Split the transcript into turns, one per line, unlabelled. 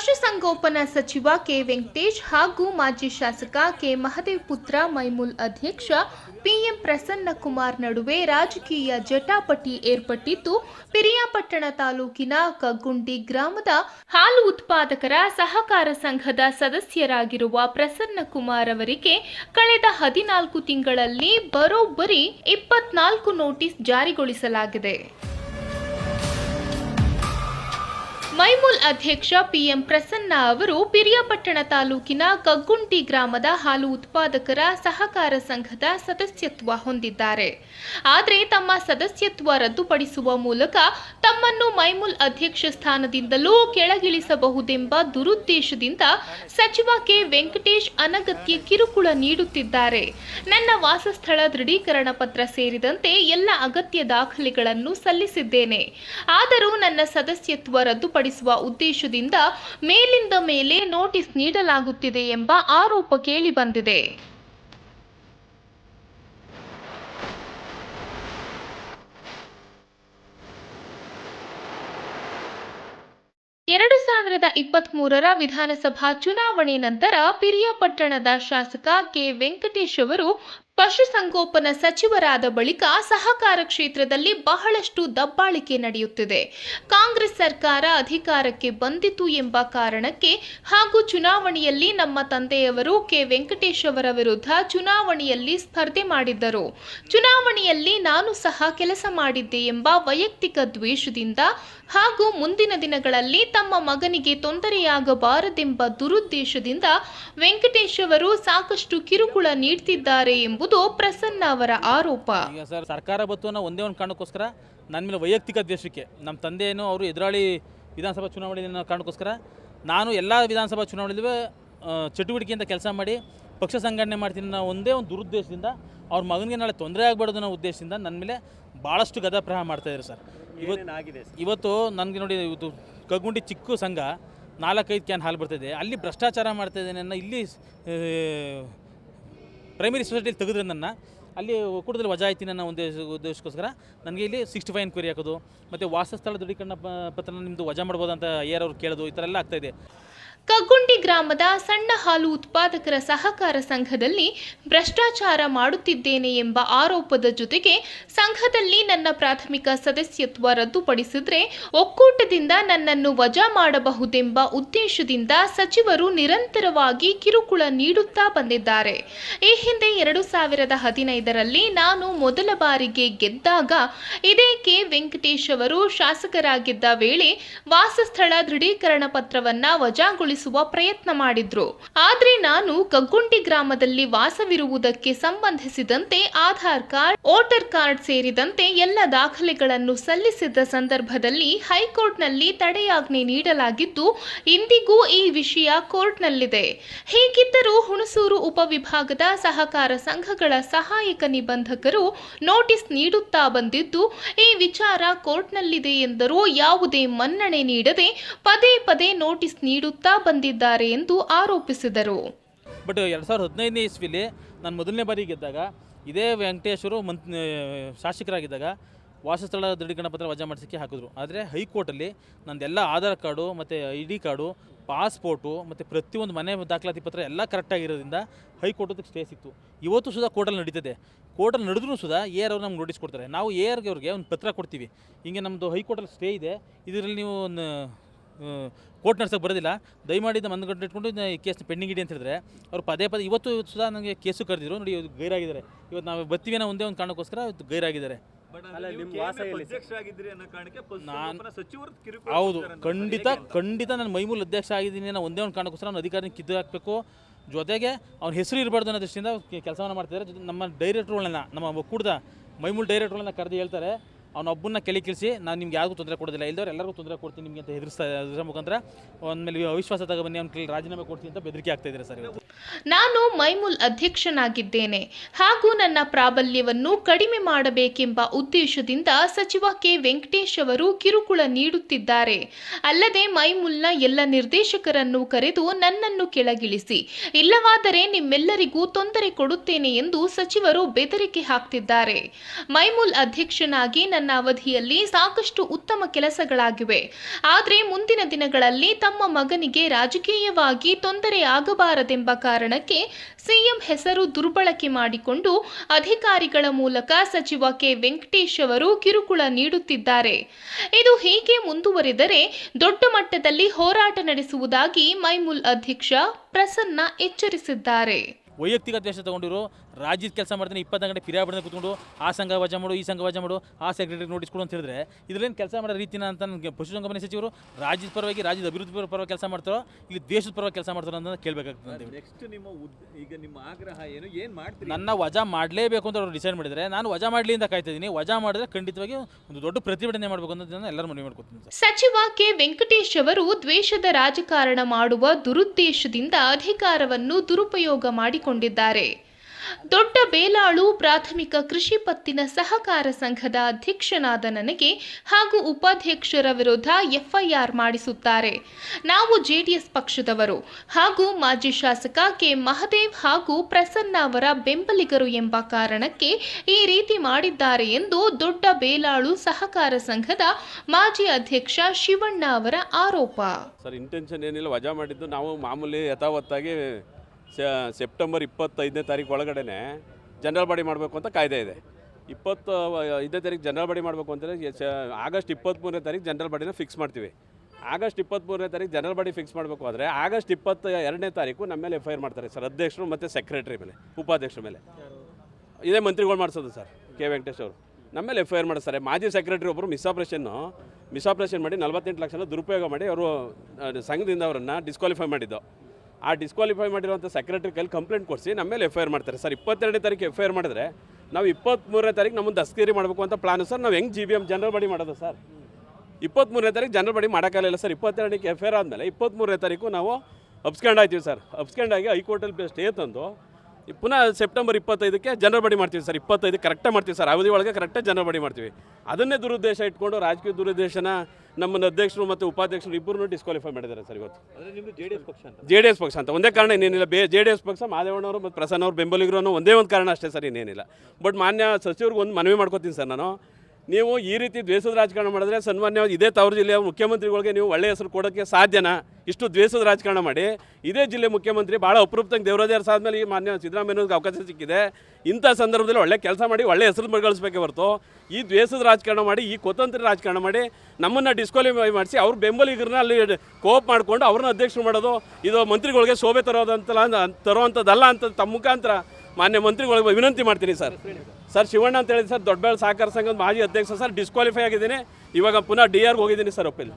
ಪಶುಸಂಗೋಪನಾ ಸಚಿವ ಕೆ. ವೆಂಕಟೇಶ್ ಹಾಗೂ ಮಾಜಿ ಶಾಸಕ ಕೆ. ಮಹದೇವ್ ಪುತ್ರ ಮೈಮೂಲ್ ಅಧ್ಯಕ್ಷ ಪಿಎಂ ಪ್ರಸನ್ನ ಕುಮಾರ್ ನಡುವೆ ರಾಜಕೀಯ ಜಟಾಪಟಿ ಏರ್ಪಟ್ಟಿದ್ದು, ಪಿರಿಯಾಪಟ್ಟಣ ತಾಲೂಕಿನ ಕಗ್ಗುಂಡಿ ಗ್ರಾಮದ ಹಾಲು ಉತ್ಪಾದಕರ ಸಹಕಾರ ಸಂಘದ ಸದಸ್ಯರಾಗಿರುವ ಪ್ರಸನ್ನ ಕುಮಾರ್ ಅವರಿಗೆ ಕಳೆದ ಹದಿನಾಲ್ಕು ತಿಂಗಳಲ್ಲಿ ಬರೋಬ್ಬರಿ ಇಪ್ಪತ್ನಾಲ್ಕು ನೋಟಿಸ್ ಜಾರಿಗೊಳಿಸಲಾಗಿದೆ. ಮೈಮೂಲ್ ಅಧ್ಯಕ್ಷ ಪಿಎಂ ಪ್ರಸನ್ನ ಅವರು ಪಿರಿಯಾಪಟ್ಟಣ ತಾಲೂಕಿನ ಕಗ್ಗುಂಟಿ ಗ್ರಾಮದ ಹಾಲು ಉತ್ಪಾದಕರ ಸಹಕಾರ ಸಂಘದ ಸದಸ್ಯತ್ವ ಹೊಂದಿದ್ದಾರೆ. ಆದರೆ ತಮ್ಮ ಸದಸ್ಯತ್ವ ರದ್ದುಪಡಿಸುವ ಮೂಲಕ ತಮ್ಮನ್ನು ಮೈಮೂಲ್ ಅಧ್ಯಕ್ಷ ಸ್ಥಾನದಿಂದಲೂ ಕೆಳಗಿಳಿಸಬಹುದೆಂಬ ದುರುದ್ದೇಶದಿಂದ ಸಚಿವ ಕೆ. ವೆಂಕಟೇಶ್ ಅನಗತ್ಯ ಕಿರುಕುಳ ನೀಡುತ್ತಿದ್ದಾರೆ. ನನ್ನ ವಾಸಸ್ಥಳ ದೃಢೀಕರಣ ಪತ್ರ ಸೇರಿದಂತೆ ಎಲ್ಲ ಅಗತ್ಯ ದಾಖಲೆಗಳನ್ನು ಸಲ್ಲಿಸಿದ್ದೇನೆ. ಆದರೂ ನನ್ನ ಸದಸ್ಯತ್ವ ರದ್ದುಪಡಿಸುವ ಉದ್ದೇಶದಿಂದ ಮೇಲಿಂದ ಮೇಲೆ ನೋಟಿಸ್ ನೀಡಲಾಗುತ್ತಿದೆ ಎಂಬ ಆರೋಪ ಕೇಳಿಬಂದಿದೆ ಎರಡು ಸಾವಿರದ ಇಪ್ಪತ್ತ್ ಮೂರರ ವಿಧಾನಸಭಾ ಚುನಾವಣೆ ನಂತರ ಪಿರಿಯಾಪಟ್ಟಣದ ಶಾಸಕ ಕೆ ವೆಂಕಟೇಶ್ ಅವರು ಪಶುಸಂಗೋಪನಾ ಸಚಿವರಾದ ಬಳಿಕ ಸಹಕಾರ ಕ್ಷೇತ್ರದಲ್ಲಿ ಬಹಳಷ್ಟು ದಬ್ಬಾಳಿಕೆ ನಡೆಯುತ್ತಿದೆ. ಕಾಂಗ್ರೆಸ್ ಸರ್ಕಾರ ಅಧಿಕಾರಕ್ಕೆ ಬಂದಿತು ಎಂಬ ಕಾರಣಕ್ಕೆ ಹಾಗೂ ಚುನಾವಣೆಯಲ್ಲಿ ನಮ್ಮ ತಂದೆಯವರು ಕೆ. ವೆಂಕಟೇಶ್ ಅವರ ವಿರುದ್ಧ ಚುನಾವಣೆಯಲ್ಲಿ ಸ್ಪರ್ಧೆ ಮಾಡಿದ್ದರು. ಚುನಾವಣೆಯಲ್ಲಿ ನಾನು ಸಹ ಕೆಲಸ ಮಾಡಿದ್ದೆ ಎಂಬ ವೈಯಕ್ತಿಕ ದ್ವೇಷದಿಂದ ಹಾಗೂ ಮುಂದಿನ ದಿನಗಳಲ್ಲಿ ತಮ್ಮ ಮಗನಿಗೆ ತೊಂದರೆಯಾಗಬಾರದೆಂಬ ದುರುದ್ದೇಶದಿಂದ ವೆಂಕಟೇಶ್ ಅವರು ಸಾಕಷ್ಟು ಕಿರುಕುಳ ನೀಡುತ್ತಿದ್ದಾರೆ ಎಂಬುದು ಪ್ರಸನ್ನ ಅವರ ಆರೋಪ.
ಈಗ ಸರ್ ಸರ್ಕಾರ ಬತ್ತು ಅನ್ನೋ ಒಂದೇ ಒಂದು ಕಾರಣಕ್ಕೋಸ್ಕರ ನನ್ನ ಮೇಲೆ ವೈಯಕ್ತಿಕ ದ್ವೇಷಕ್ಕೆ ನಮ್ಮ ತಂದೆಯನ್ನು ಅವರು ಎದುರಾಳಿ ವಿಧಾನಸಭಾ ಚುನಾವಣೆ ಅನ್ನೋ ಕಾರಣಕ್ಕೋಸ್ಕರ ನಾನು ಎಲ್ಲ ವಿಧಾನಸಭಾ ಚುನಾವಣೆಯಲ್ಲಿ ಚಟುವಟಿಕೆಯಿಂದ ಕೆಲಸ ಮಾಡಿ ಪಕ್ಷ ಸಂಘಟನೆ ಮಾಡ್ತೀನಿ ಅನ್ನೋ ಒಂದೇ ಒಂದು ದುರುದ್ದೇಶದಿಂದ ಅವ್ರ ಮಗನಿಗೆ ನಾಳೆ ತೊಂದರೆ ಆಗಬಾರ್ದು ಅನ್ನೋ ಉದ್ದೇಶದಿಂದ ನನ್ನ ಮೇಲೆ ಭಾಳಷ್ಟು ಗದಾಪ್ರಹ ಮಾಡ್ತಾಯಿದ್ದಾರೆ ಸರ್. ಇವತ್ತು
ಆಗಿದೆ
ಇವತ್ತು ನನಗೆ ನೋಡಿ ಇವತ್ತು ಕಗ್ಗುಂಡಿ ಚಿಕ್ಕ ಸಂಘ ನಾಲ್ಕೈದು ಕ್ಯಾನ್ ಹಾಲು ಬರ್ತಿದೆ ಅಲ್ಲಿ ಭ್ರಷ್ಟಾಚಾರ ಮಾಡ್ತಾ ಇದ್ದೇನೆ ಅನ್ನೋ ಇಲ್ಲಿ ಪ್ರೈಮರಿ ಸೊಸೈಟಿಯಲ್ಲಿ ತೆಗೆದ್ರೆ ನನ್ನ, ಅಲ್ಲಿ ಒಕ್ಕೂಟದಲ್ಲಿ ವಜಾ ಆಯ್ತೀನಿ ನನ್ನ ಒಂದು ಉದ್ದೇಶಕ್ಕೋಸ್ಕರ ನನಗೆ ಇಲ್ಲಿ ಸಿಕ್ಸ್ಟಿ ಫೈವ್ ಎನ್ಕ್ವೈರಿ ಹಾಕೋದು, ಮತ್ತು ವಾಸಸ್ಥಳ ದೃಢೀಕರಣ ಪ- ಪತ್ರನ ನಿಮ್ಮದು ವಜಾ ಮಾಡ್ಬೋದು ಅಂತ ಏರ್ ಅವ್ರು ಕೇಳೋದು, ಈ ಥರ ಎಲ್ಲ ಆಗ್ತಾಯಿದೆ
ಕಗ್ಗುಂಡಿ ಗ್ರಾಮದ ಸಣ್ಣ ಹಾಲು ಉತ್ಪಾದಕರ ಸಹಕಾರ ಸಂಘದಲ್ಲಿ ಭ್ರಷ್ಟಾಚಾರ ಮಾಡುತ್ತಿದ್ದೇನೆ ಎಂಬ ಆರೋಪದ ಜೊತೆಗೆ ಸಂಘದಲ್ಲಿ ನನ್ನ ಪ್ರಾಥಮಿಕ ಸದಸ್ಯತ್ವ ರದ್ದುಪಡಿಸಿದ್ರೆ ಒಕ್ಕೂಟದಿಂದ ನನ್ನನ್ನು ವಜಾ ಮಾಡಬಹುದೆಂಬ ಉದ್ದೇಶದಿಂದ ಸಚಿವರು ನಿರಂತರವಾಗಿ ಕಿರುಕುಳ ನೀಡುತ್ತಾ ಬಂದಿದ್ದಾರೆ. ಈ ಹಿಂದೆ ಎರಡು ಸಾವಿರದ ಹದಿನೈದರಲ್ಲಿ ನಾನು ಮೊದಲ ಬಾರಿಗೆ ಗೆದ್ದಾಗ ಇದೇ ಕೆ. ವೆಂಕಟೇಶ್ ಅವರು ಶಾಸಕರಾಗಿದ್ದ ವೇಳೆ ವಾಸಸ್ಥಳ ದೃಢೀಕರಣ ಪತ್ರವನ್ನು ಪತ್ರವನ್ನ ವಜಾಗೊಳಿಸುವ ಪ್ರಯತ್ನ ಮಾಡಿದ್ರು. ಆದ್ರೆ ನಾನು ಕಗ್ಗುಂಡಿ ಗ್ರಾಮದಲ್ಲಿ ವಾಸವಿರುವುದಕ್ಕೆ ಸಂಬಂಧಿಸಿದಂತೆ ಆಧಾರ್ ಕಾರ್ಡ್, ವೋಟರ್ ಕಾರ್ಡ್ ಸೇರಿದಂತೆ ಎಲ್ಲ ದಾಖಲೆಗಳನ್ನು ಸಲ್ಲಿಸಿದ ಸಂದರ್ಭದಲ್ಲಿ ಹೈಕೋರ್ಟ್ನಲ್ಲಿ ತಡೆಯಾಜ್ಞೆ ನೀಡಲಾಗಿದ್ದು, ಇಂದಿಗೂ ಈ ವಿಷಯ ಕೋರ್ಟ್ನಲ್ಲಿದೆ. ಹೀಗಿದ್ದರೂ ಹುಣಸೂರು ಉಪವಿಭಾಗದ ಸಹಕಾರ ಸಂಘಗಳ ಸಹಾಯಕ ನಿಬಂಧಕರು ನೋಟಿಸ್ ನೀಡುತ್ತಾ ಬಂದಿದ್ದು, ಈ ವಿಚಾರ ಕೋರ್ಟ್ನಲ್ಲಿದೆ ಎಂದರೂ ಯಾವುದೇ ಮನ್ನಣೆ ನೀಡದೆ ಪದೇ ಪದೇ ನೋಟಿಸ್ ನೀಡುತ್ತಾ ಬಂದಿದ್ದಾರೆ ಎಂದು ಆರೋಪಿಸಿದರು.
ಬಟ್ ಎರಡು ಸಾವಿರದ ಹದಿನೈದನೇ ಇಸ್ವಿಲಿ ನಾನು ಮೊದಲನೇ ಬಾರಿ ಗೆದ್ದಾಗ ಇದೇ ವೆಂಕಟೇಶ್ವರು ಮಂತ್ ಶಾಸಕರಾಗಿದ್ದಾಗ ವಾಸಸ್ಥಳ ದೃಢೀಕರಣ ಪತ್ರ ವಜಾ ಮಾಡಿಸೋಕ್ಕೆ ಹಾಕಿದ್ರು. ಆದರೆ ಹೈಕೋರ್ಟಲ್ಲಿ ನಂದೆಲ್ಲ ಆಧಾರ್ ಕಾರ್ಡು ಮತ್ತು ಐ ಡಿ ಕಾರ್ಡು, ಪಾಸ್ಪೋರ್ಟು ಮತ್ತು ಪ್ರತಿಯೊಂದು ಮನೆ ದಾಖಲಾತಿ ಪತ್ರ ಎಲ್ಲ ಕರೆಕ್ಟಾಗಿರೋದ್ರಿಂದ ಹೈಕೋರ್ಟ್ ಅದಕ್ಕೆ ಸ್ಟೇ ಸಿಕ್ತು. ಇವತ್ತು ಸುದಾ ಕೋರ್ಟಲ್ಲಿ ನಡೀತದೆ. ಕೋರ್ಟಲ್ಲಿ ನಡೆದ್ರೂ ಸುಧಾ ಆರ್ ಅವ್ರು ನಮ್ಗೆ ನೋಟಿಸ್ ಕೊಡ್ತಾರೆ. ನಾವು ಏರ್ಗೆ ಅವ್ರಿಗೆ ಒಂದು ಪತ್ರ ಕೊಡ್ತೀವಿ. ಹಿಂಗೆ ನಮ್ಮದು ಹೈಕೋರ್ಟಲ್ಲಿ ಸ್ಟೇ ಇದೆ. ಇದರಲ್ಲಿ ನೀವು ಕೋರ್ಟ್ ನಡೆಸೋಕ್ಕೆ ಬರೋದಿಲ್ಲ. ದಯಮಾಡಿ ಗಂಟೆ ಇಟ್ಕೊಂಡು ಈ ಕೇಸ್ ಪೆಂಡಿಂಗ್ ಇಡಿ ಅಂತ ಹೇಳಿದ್ರೆ ಅವ್ರು ಪದೇ ಪದೇ ಇವತ್ತು ಸುಧಾ ನನಗೆ ಕೇಸು ಕರೆದಿದ್ರು. ನೋಡಿ ಇವತ್ತು ಗೈರಾಗಿದ್ದಾರೆ. ಇವತ್ತು ನಾವು ಬರ್ತೀವಿ ಅನ್ನೋ ಒಂದೇ ಒಂದು ಕಾರಣಕ್ಕೋಸ್ಕರ ಇವತ್ತು ಗೈರಾಗಿದ್ದಾರೆ.
ಅಲ್ಲ ನಿಮ್ಮ ವಾಸ ಎಲ್ಲಿ ಅನ್ನೋ ಕಾರಣಕ್ಕೆ
ನಾನ್-
ಸಚಿವರು ಕಿರುಕುಳ
ಹೌದು. ಖಂಡಿತ ಖಂಡಿತ ನಾನು ಮೈಮೂಲ್ ಅಧ್ಯಕ್ಷ ಆಗಿದ್ದೀನಿ ಅನ್ನೋ ಒಂದೇ ಒಂದು ಕಾರಣಕ್ಕೋಸ್ಕರ ನಾನು ಅಧಿಕಾರಿನ ಕಿದ್ದು ಹಾಕಬೇಕು. ಜೊತೆಗೆ ಅವ್ನ ಹೆಸರು ಇರಬಾರ್ದು ಅನ್ನೋ ದೃಷ್ಟಿಯಿಂದ ಕೆಲಸವನ್ನು ಮಾಡ್ತಿದ್ದಾರೆ. ನಮ್ಮ ಡೈರೆಕ್ಟ್ರುಗಳನ್ನ ನಮ್ಮ ಒಕ್ಕೂಟದ ಮೈಮೂಲ್ ಡೈರೆಕ್ಟ್ರುಗಳನ್ನ ಕರೆದು ಹೇಳ್ತಾರೆ. ಅವನೊಬ್ಬನ್ನ ಕೆಳಗೆ ಕಿಳಿಸಿ ನಾನು ನಿಮ್ಗೆ ಯಾರಿಗೂ ತೊಂದರೆ ಕೊಡೋದಿಲ್ಲ ಇಲ್ಲದವ್ರು ಎಲ್ಲರಿಗೂ ತೊಂದರೆ ಕೊಡ್ತೀನಿ ನಿಮಗೆ ಅಂತ ಹೆದರಿಸ್ತಾ ಹೆದರ್ಸೋ ಮುಖಾಂತರ ಒಂದ್ಮೇಲೆ ಅವಿಶ್ವಾಸ ತಗೊಬನ್ನಿ ಅವ್ನ ಕೇಳಿ ರಾಜೀನಾಮೆ ಕೊಡ್ತೀನಿ ಅಂತ ಬೆದರಿಕೆ ಆಗ್ತಾ ಇದ್ದಾರೆ ಸರ್
ನಾನು ಮೈಮೂಲ್ ಅಧ್ಯಕ್ಷನಾಗಿದ್ದೇನೆ. ಹಾಗೂ ನನ್ನ ಪ್ರಾಬಲ್ಯವನ್ನು ಕಡಿಮೆ ಮಾಡಬೇಕೆಂಬ ಉದ್ದೇಶದಿಂದ ಸಚಿವ ಕೆ. ವೆಂಕಟೇಶ್ ಅವರು ಕಿರುಕುಳ ನೀಡುತ್ತಿದ್ದಾರೆ. ಅಲ್ಲದೆ ಮೈಮೂಲ್ನ ಎಲ್ಲ ನಿರ್ದೇಶಕರನ್ನು ಕರೆದು ನನ್ನನ್ನು ಕೆಳಗಿಳಿಸಿ. ಇಲ್ಲವಾದರೆ ನಿಮ್ಮೆಲ್ಲರಿಗೂ ತೊಂದರೆ ಕೊಡುತ್ತೇನೆ ಎಂದು ಸಚಿವರು ಬೆದರಿಕೆ ಹಾಕ್ತಿದ್ದಾರೆ. ಮೈಮೂಲ್ ಅಧ್ಯಕ್ಷನಾಗಿ ನನ್ನ ಅವಧಿಯಲ್ಲಿ ಸಾಕಷ್ಟು ಉತ್ತಮ ಕೆಲಸಗಳಾಗಿವೆ. ಆದರೆ ಮುಂದಿನ ದಿನಗಳಲ್ಲಿ ತಮ್ಮ ಮಗನಿಗೆ ರಾಜಕೀಯವಾಗಿ ತೊಂದರೆ ಆಗಬಾರದೆಂಬ ಕಾರಣಕ್ಕೆ ಸಿಎಂ ಹೆಸರು ದುರ್ಬಳಕೆ ಮಾಡಿಕೊಂಡು ಅಧಿಕಾರಿಗಳ ಮೂಲಕ ಸಚಿವ ಕೆ. ವೆಂಕಟೇಶ್ ಅವರು ಕಿರುಕುಳ ನೀಡುತ್ತಿದ್ದಾರೆ. ಇದು ಹೀಗೆ ಮುಂದುವರಿದರೆ ದೊಡ್ಡ ಮಟ್ಟದಲ್ಲಿ ಹೋರಾಟ ನಡೆಸುವುದಾಗಿ ಮೈಮುಲ್ ಅಧ್ಯಕ್ಷ ಪ್ರಸನ್ನ ಎಚ್ಚರಿಸಿದ್ದಾರೆ.
ವೈಯಕ್ತಿಕ ದೇಶ ತಗೊಂಡಿರು ರಾಜ್ಯದ ಕೆಲಸ ಮಾಡ್ತಾನೆ ಇಪ್ಪತ್ತು ಗಂಟೆ ಪಿರಿಯಾಬಿಡನೆ ಕೂತ್ಕೊಂಡು ಆ ಸಂಘ ವಜಾ ಮಾಡು ಈ ಸಂಘ ವಜಾ ಮಾಡು ಆ ಸೆಕ್ರೆಟರಿ ನೋಟಿಸ್ ಕೊಡು ಅಂತ ಹೇಳಿದ್ರೆ ಇದರಲ್ಲಿ ಕೆಲಸ ಮಾಡೋ ರೀತಿನ ಅಂತ ನನಗೆ ಪಶುಸಂಗೋಪನೆ ಸಚಿವರು ರಾಜ್ಯದ ಪರವಾಗಿ ರಾಜ್ಯದ ಅಭಿವೃದ್ಧಿ ಪರ- ಪರವಾಗಿ ಕೆಲಸ ಮಾಡ್ತಾರೋ ಇಲ್ಲಿ ದೇಶದ ಪರವಾಗಿ ಕೆಲಸ ಮಾಡ್ತಾರೋ ಅಂತ ಕೇಳಬೇಕಾಗ್ತದೆ
ನೆಕ್ಸ್ಟ್ ನಿಮ್ಮ ಈಗ ನಿಮ್ಮ ಆಗ್ರಹ ಏನು? ಏನು ಮಾಡ್ತೀರಿ?
ನನ್ನ ವಜಾ ಮಾಡಲೇಬೇಕು ಅಂತ ಅವರು ಡಿಸೈಡ್ ಮಾಡಿದರೆ ನಾನು ವಜಾ ಮಾಡಲಿ ಅಂತ ಕಾಯ್ತಾ ಇದ್ದೀನಿ. ವಜಾ ಮಾಡಿದ್ರೆ ಖಂಡಿತವಾಗಿ ಒಂದು ದೊಡ್ಡ ಪ್ರತಿಭಟನೆ ಮಾಡಬೇಕು ಅಂತ ಎಲ್ಲರೂ ಮನವಿ ಮಾಡ್ಕೊತೀನಿ ಸರ್.
ಸಚಿವ ಕೆ. ವೆಂಕಟೇಶ್ ಅವರು ದ್ವೇಷದ ರಾಜಕಾರಣ ಮಾಡುವ ದುರುದ್ದೇಶದಿಂದ ಅಧಿಕಾರವನ್ನು ದುರುಪಯೋಗ ಮಾಡಿಕೊಂಡಿದ್ದಾರೆ. ದೊಡ್ಡ ಬೇಲಾಳು ಪ್ರಾಥಮಿಕ ಕೃಷಿ ಪತ್ತಿನ ಸಹಕಾರ ಸಂಘದ ಅಧ್ಯಕ್ಷನಾದ ನನಗೆ ಹಾಗೂ ಉಪಾಧ್ಯಕ್ಷರ ವಿರುದ್ಧ ಎಫ್ಐಆರ್ ಮಾಡಿಸುತ್ತಾರೆ. ನಾವು ಜೆಡಿಎಸ್ ಪಕ್ಷದವರು ಹಾಗೂ ಮಾಜಿ ಶಾಸಕ ಕೆ. ಮಹದೇವ್ ಹಾಗೂ ಪ್ರಸನ್ನ ಅವರ ಬೆಂಬಲಿಗರು ಎಂಬ ಕಾರಣಕ್ಕೆ ಈ ರೀತಿ ಮಾಡಿದ್ದಾರೆ ಎಂದು ದೊಡ್ಡ ಬೇಲಾಳು ಸಹಕಾರ ಸಂಘದ ಮಾಜಿ ಅಧ್ಯಕ್ಷ ಶಿವಣ್ಣ ಅವರ ಆರೋಪ.
ಸರ್ ಇಂಟೆನ್ಷನ್ ಏನಿಲ್ಲ, ವಜಾ ಮಾಡಿದ್ದು ನಾವು ಮಾಮೂಲಿ ಯಥಾವತ್ತಾಗಿ ಸೆಪ್ಟೆಂಬರ್ ಇಪ್ಪತ್ತೈದನೇ ತಾರೀಕು ಒಳಗಡೆ ಜನರಲ್ ಬಾಡಿ ಮಾಡಬೇಕು ಅಂತ ಕಾಯ್ದೆ ಇದೆ. ಇಪ್ಪತ್ತು, ಐದನೇ ತಾರೀಕು ಜನರಲ್ ಬಾಡಿ ಮಾಡಬೇಕು ಅಂತಂದರೆ ಆಗಸ್ಟ್ ಇಪ್ಪತ್ತ್ಮೂರನೇ ತಾರೀಕು ಜನರಲ್ ಬಾಡಿನ ಫಿಕ್ಸ್ ಮಾಡ್ತೀವಿ. ಆಗಸ್ಟ್ ಇಪ್ಪತ್ತ್ಮೂರನೇ ತಾರೀಕು ಜನರಲ್ ಬಾಡಿ ಫಿಕ್ಸ್ ಮಾಡಬೇಕು ಆದರೆ, ಆಗಸ್ಟ್ ಇಪ್ಪತ್ತ ಎರಡನೇ ತಾರೀಕು ನಮ್ಮ ಮೇಲೆ ಎಫ್ ಐ ಆರ್ ಮಾಡ್ತಾರೆ ಸರ್, ಅಧ್ಯಕ್ಷರು ಮತ್ತು ಸೆಕ್ರೆಟರಿ ಮೇಲೆ, ಉಪಾಧ್ಯಕ್ಷರ ಮೇಲೆ. ಇದೇ ಮಂತ್ರಿಗಳು ಮಾಡಿಸೋದು ಸರ್, ಕೆ ವೆಂಕಟೇಶ್ ಅವರು. ನಮ್ಮ ಮೇಲೆ ಎಫ್ ಐ ಆರ್ ಮಾಡಿಸ್ತಾರೆ. ಮಾಜಿ ಸೆಕ್ರೆಟರಿ ಒಬ್ಬರು ಮಿಸ್ಆಪ್ರೇಷನ್ನು ಮಿಸ್ಆಪ್ರೇಷನ್ ಮಾಡಿ ನಲವತ್ತೆಂಟು ಲಕ್ಷನ ದುರುಪಯೋಗ ಮಾಡಿ ಅವರು ಸಂಘದಿಂದ ಅವರನ್ನು ಡಿಸ್ಕ್ವಾಲಿಫೈ ಮಾಡಿದ್ದು. ಆ ಡಿಸ್ಕ್ವಾಲಿಫೈ ಮಾಡಿರುವಂಥ ಸೆಕ್ರೆಟರಿ ಕೈಲಿ ಕಂಪ್ಲೇಂಟ್ ಕೊಡಿಸಿ ನಮ್ಮ ಮೇಲೆ ಎಫ್ ಐ ಆರ್ ಮಾಡ್ತಾರೆ. ಸರ್, ಇಪ್ಪತ್ತೆರಡನೇ ತಾರೀಕು ಎಫ್ ಐ ಆರ್ ಮಾಡಿದ್ರೆ ನಾವು ಇಪ್ಪತ್ತ್ಮೂರನೇ ತಾರೀಕು ನಮ್ಮನ್ನು ದಸ್ಕೇರಿ ಮಾಡಬೇಕು ಅಂತ ಪ್ಲಾನು ಸರ್, ನಾವು ಹೆಂಗೆ ಜಿ ಬಿ ಎಂ ಜನರಲ್ ಬಡಿ ಮಾಡೋದು ಸರ್? ಇಪ್ಪತ್ತ್ಮೂರನೇ ತಾರೀಕು ಜನರಲ್ ಬಡಿ ಮಾಡೋಕ್ಕಾಗಲಿಲ್ಲ ಸರ್. ಇಪ್ಪತ್ತೆರಡಕ್ಕೆ ಎಫ್ ಐ ಆರ್ ಆದಮೇಲೆ ಇಪ್ಪತ್ತ್ಮೂರನೇ ತಾರೀಕು ನಾವು ಅಬ್ಸ್ಕ್ಯಾಂಡ್ ಆಯ್ತೀವಿ ಸರ್. ಅಬ್ಸ್ಕ್ಯಾಂಡ್ ಆಗಿ ಹೈಕೋರ್ಟಲ್ಲಿ ಸ್ಟೇ ತಂದು ಪುನಃ ಸೆಪ್ಟೆಂಬರ್ ಇಪ್ಪತ್ತೈದಕ್ಕೆ ಜನರಲ್ ಬಡಿ ಮಾಡ್ತೀವಿ ಸರ್. ಇಪ್ಪತ್ತೈದು ಕರೆಕ್ಟಾಗಿ ಮಾಡ್ತೀವಿ ಸರ್. ಅವಧಿ ಒಳಗೆ ಕರೆಕ್ಟಾಗಿ ಜನರಲ್ ಬಡಿ ಮಾಡ್ತೀವಿ. ಅದನ್ನೇ ದುರುದ್ದೇಶ ಇಟ್ಕೊಂಡು ರಾಜಕೀಯ ದುರುದ್ದೇಶನ ನಮ್ಮನ್ನ ಅಧ್ಯಕ್ಷರು ಮತ್ತು ಉಪಾಧ್ಯಕ್ಷರು ಇಬ್ಬರನ್ನು ಡಿಸ್ಕ್ವಾಲಿಫೈ ಮಾಡಿದ್ದಾರೆ ಸರ್ ಇವತ್ತು.
ಅಂದ್ರೆ ನಿಮ್ದು ಜೆಡಿಎಸ್ ಪಕ್ಷ ಅಂತ.
ಜೆ ಡಿ ಎಸ್ ಪಕ್ಷ ಅಂತ. ಒಂದೇ ಕಾರಣ ಇನ್ನೇನಿಲ್ಲ. ಬೇ ಜೆ ಡಿ ಎಸ್ ಪಕ್ಷ ಮಾದೇವಣ್ಣವರು ಮತ್ತು ಪ್ರಸನ್ನ ಅವರು ಬೆಂಬಲಿಗರು ಅನ್ನೋ ಒಂದೇ ಒಂದು ಕಾರಣ ಅಷ್ಟೇ ಸರ್ ಇನ್ನೇನಿಲ್ಲ. ಬಟ್ ಮಾನ್ಯ ಸಚಿವ್ರಿಗೆ ಒಂದು ಮನವಿ ಮಾಡ್ಕೋತೀನಿ ಸರ್ ನಾನು. ನೀವು ಈ ರೀತಿ ದ್ವೇಷದ ರಾಜಕಾರಣ ಮಾಡಿದ್ರೆ ಸನ್ಮಾನ್ಯ ಇದೇ ತವರು ಜಿಲ್ಲೆಯ ಮುಖ್ಯಮಂತ್ರಿಗಳಿಗೆ ನೀವು ಒಳ್ಳೆಯ ಹೆಸರು ಕೊಡೋಕ್ಕೆ ಸಾಧ್ಯನಾ? ಇಷ್ಟು ದ್ವೇಷದ ರಾಜಕಾರಣ ಮಾಡಿ. ಇದೇ ಜಿಲ್ಲೆ ಮುಖ್ಯಮಂತ್ರಿ ಭಾಳ ಅಪರೂಪದಂಗೆ ದೇವರಾಜ ಸಾದ್ಮೇಲೆ ಈ ಮಾನ್ಯ ಸಿದ್ದರಾಮಯ್ಯವ್ರಿಗೆ ಅವಕಾಶ ಸಿಕ್ಕಿದೆ. ಇಂಥ ಸಂದರ್ಭದಲ್ಲಿ ಒಳ್ಳೆ ಕೆಲಸ ಮಾಡಿ, ಒಳ್ಳೆ ಹೆಸರು ಗಳಿಸ್ಬೇಕೇ ಹೊರತು ಈ ದ್ವೇಷದ ರಾಜಕಾರಣ ಮಾಡಿ, ಈ ಕೊತಂತ್ರಿ ರಾಜಕಾರಣ ಮಾಡಿ ನಮ್ಮನ್ನು ಡಿಸ್ಕ್ವಾಲಿಫೈ ಮಾಡಿಸಿ ಅವ್ರ ಬೆಂಬಲಿಗರನ್ನ ಅಲ್ಲಿ ಕೋಪ್ ಮಾಡಿಕೊಂಡು ಅವ್ರನ್ನ ಅಧ್ಯಕ್ಷರು ಮಾಡೋದು ಇದು ಮಂತ್ರಿಗಳಿಗೆ ಶೋಭೆ ತರೋದಂತಲ್ಲ ತರೋವಂಥದ್ದಲ್ಲ ಅಂತ ತಮ್ಮ ಮುಖಾಂತರ ಮಾನ್ಯ ಮಂತ್ರಿಗಳಿಗೆ ವಿನಂತಿ ಮಾಡ್ತೀನಿ ಸರ್. ಸರ್ ಶಿವಣ್ಣ ಅಂತ ಹೇಳಿದ ಸರ್ ದೊಡ್ಡಬೆಳ ಸಹಕಾರ ಸಂಘದ ಮಾಜಿ ಅಧ್ಯಕ್ಷ ಸರ್ ಡಿಸ್ಕ್ವಾಲಿಫೈ ಆಗಿದ್ದೀನಿ. ಇವಾಗ ಪುನಃ ಡಿ ಆರ್ಗೆ ಹೋಗಿದ್ದೀನಿ ಸರ್ ಒಪ್ಪಿಲ್ಲ.